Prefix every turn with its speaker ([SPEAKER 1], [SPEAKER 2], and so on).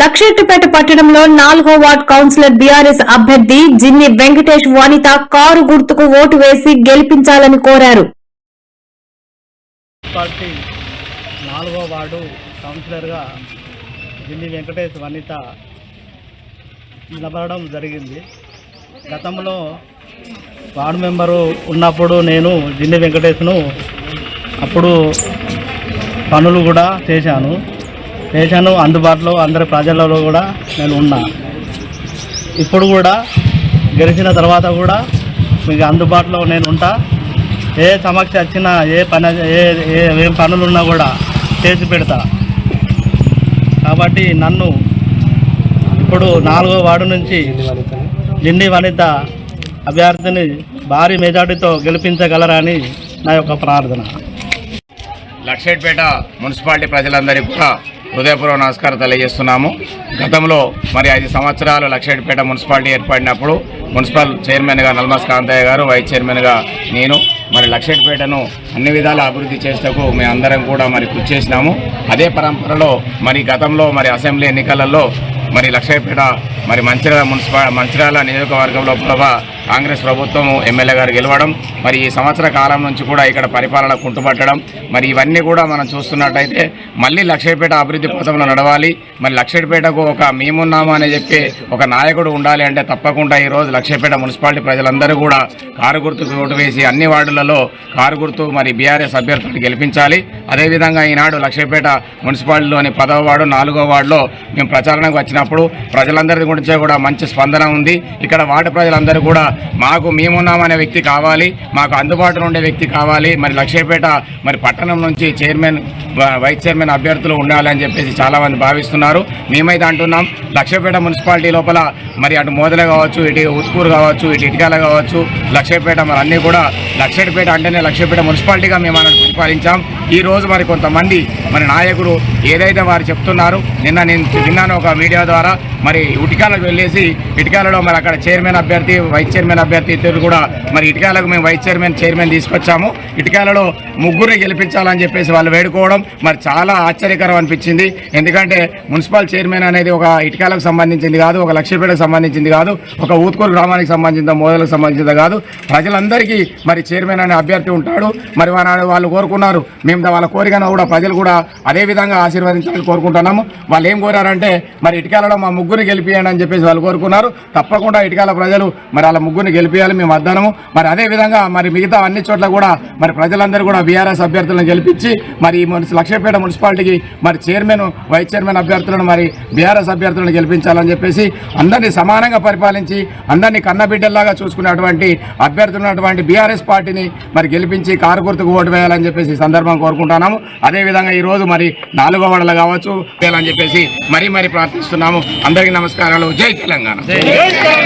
[SPEAKER 1] లక్షెట్టుపేట పట్టణంలో నాలుగో ward councillor BRS అభ్యర్థి జిన్ని వెంకటేష్ వనిత కారు గుర్తుకు ఓటు వేసి గెలిపించాలని కోరారు.
[SPEAKER 2] పార్టీ నాలుగో వార్డు కౌన్సిలర్గా జిన్ని వెంకటేష్ వనిత నిలబడడం జరిగింది. గతంలో వార్డు మెంబరు ఉన్నప్పుడు నేను జిన్ని వెంకటేష్ను అప్పుడు పనులు కూడా చేశాను. చేశాను అందుబాటులో అందరి ప్రజలలో కూడా నేను ఉన్నా. ఇప్పుడు కూడా గెలిచిన తర్వాత కూడా మీకు అందుబాటులో నేను ఉంటా. ఏ సమస్య వచ్చినా ఏ పని ఏ ఏ ఏం పనులు ఉన్నా కూడా చేసి పెడతా. కాబట్టి నన్ను ఇప్పుడు నాలుగో వార్డు నుంచి జిండి వనిత అభ్యర్థిని భారీ మెజార్టీతో గెలిపించగలరని నా యొక్క ప్రార్థన.
[SPEAKER 3] లక్షేట్పేట మున్సిపాలిటీ ప్రజలందరికీ కూడా హృదయపూర్వ నమస్కారం తెలియజేస్తున్నాము. గతంలో మరి ఐదు సంవత్సరాలు లక్షేట్పేట మున్సిపాలిటీ ఏర్పడినప్పుడు మున్సిపల్ చైర్మన్గా నల్మస్ కాంతయ్య గారు వైస్ చైర్మన్గా నేను మరి లక్షేట్పేటను అన్ని విధాల అభివృద్ధి చేసేందుకు మేమందరం కూడా మరి కృషి చేసినాము. అదే పరంపరలో మరి గతంలో మరి అసెంబ్లీ ఎన్నికలలో మరి లక్షేట్పేట మరి మంచిర్యాల మున్సిపా మంచిర్యాల నియోజకవర్గంలో లోపల కాంగ్రెస్ ప్రభుత్వం ఎమ్మెల్యే గారు గెలవడం మరి ఈ సంవత్సర కాలం నుంచి కూడా ఇక్కడ పరిపాలన కుంటుపట్టడం మరి ఇవన్నీ కూడా మనం చూస్తున్నట్టయితే మళ్ళీ లక్ష్మీపేట అభివృద్ధి పథంలో నడవాలి. మరి లక్ష్మీపేటకు ఒక మేమున్నాము అని చెప్పి ఒక నాయకుడు ఉండాలి అంటే తప్పకుండా ఈరోజు లక్ష్మీపేట మున్సిపాలిటీ ప్రజలందరూ కూడా కారు గుర్తుకు ఓటు వేసి అన్ని వార్డులలో కారు గుర్తు మరి బీఆర్ఎస్ అభ్యర్థులను గెలిపించాలి. అదేవిధంగా ఈనాడు లక్ష్మీపేట మున్సిపాలిటీలోని పదవ వార్డు నాలుగో వార్డులో మేము ప్రచారణకు వచ్చినప్పుడు ప్రజలందరి గురించి కూడా మంచి స్పందన ఉంది. ఇక్కడ వార్డు ప్రజలందరూ కూడా మాకు మేమున్నామనే వ్యక్తి కావాలి మాకు అందుబాటులో ఉండే వ్యక్తి కావాలి. మరి లక్ష్యపేట మరి పట్టణం నుంచి చైర్మన్ వైస్ చైర్మన్ అభ్యర్థులు ఉండాలని చెప్పేసి చాలామంది భావిస్తున్నారు. మేమైతే అంటున్నాం లక్ష్యపేట మున్సిపాలిటీ లోపల మరి అటు మోదల కావచ్చు ఇటు ఉత్కూరు కావచ్చు ఇటు ఇటుకాల కావచ్చు లక్ష్యపేట మరి అన్నీ కూడా లక్ష్యపేట అంటేనే లక్ష్యపేట మున్సిపాలిటీగా మేము అన్నట్టు ఈరోజు ఈ రోజు మరి కొంతమంది మరి నాయకులు ఏదైతే వారు చెప్తున్నారు నిన్న నేను విన్నాను ఒక మీడియా ద్వారా మరి ఇటుకాలకు వెళ్ళేసి ఇటుకాలలో మరి అక్కడ చైర్మన్ అభ్యర్థి వైస్ చైర్మన్ అభ్యర్థి ఇద్దరు కూడా మరి ఇటుకాలకు మేము వైస్ చైర్మన్ చైర్మన్ తీసుకొచ్చాము. ఇటుకాలలో ముగ్గురిని గెలిపించాలని చెప్పేసి వాళ్ళు వేడుకోవడం మరి చాలా ఆశ్చర్యకరం అనిపించింది. ఎందుకంటే మున్సిపల్ చైర్మన్ అనేది ఒక ఇటుకాలకు సంబంధించింది కాదు ఒక లక్ష్మీపేటకు సంబంధించింది కాదు ఒక ఊత్కూరు గ్రామానికి సంబంధించిన మోదలకు సంబంధించింది కాదు. ప్రజలందరికీ మరి చైర్మన్ అనే అభ్యర్థి ఉంటాడు. మరి వాళ్ళు కోరుకున్నారు మేము అంత వాళ్ళ కోరికను కూడా ప్రజలు కూడా అదే విధంగా ఆశీర్వదించాలని కోరుకుంటున్నాము. వాళ్ళు ఏం కోరారంటే మరి ఇటుకాలలో మా ముగ్గురిని గెలిపియండి అని చెప్పేసి వాళ్ళు కోరుకున్నారు. తప్పకుండా ఇటుకాల ప్రజలు మరి వాళ్ళ ముగ్గురిని గెలిపియాలి మేము వద్దనము. మరి అదే విధంగా మరి మిగతా అన్ని చోట్ల కూడా మరి ప్రజలందరూ కూడా బీఆర్ఎస్ అభ్యర్థులను గెలిపించి మరి ఈ మున్సి లక్ష్యపేట మున్సిపాలిటీకి మరి చైర్మన్ వైస్ చైర్మన్ అభ్యర్థులను మరి బీఆర్ఎస్ అభ్యర్థులను గెలిపించాలని చెప్పేసి అందరినీ సమానంగా పరిపాలించి అందరినీ కన్నబిడ్డల్లాగా చూసుకునేటువంటి అభ్యర్థులు ఉన్నటువంటి బీఆర్ఎస్ పార్టీని మరి గెలిపించి కారు గుర్తుకు ఓటు వేయాలని చెప్పేసి సందర్భం కోరుకుంటున్నాము. అదేవిధంగా ఈ రోజు మరి నాలుగో వాడలు కావచ్చు వేయాలని చెప్పేసి మరీ మరీ ప్రార్థిస్తున్నాము. అందరికీ నమస్కారాలు. జై తెలంగాణ.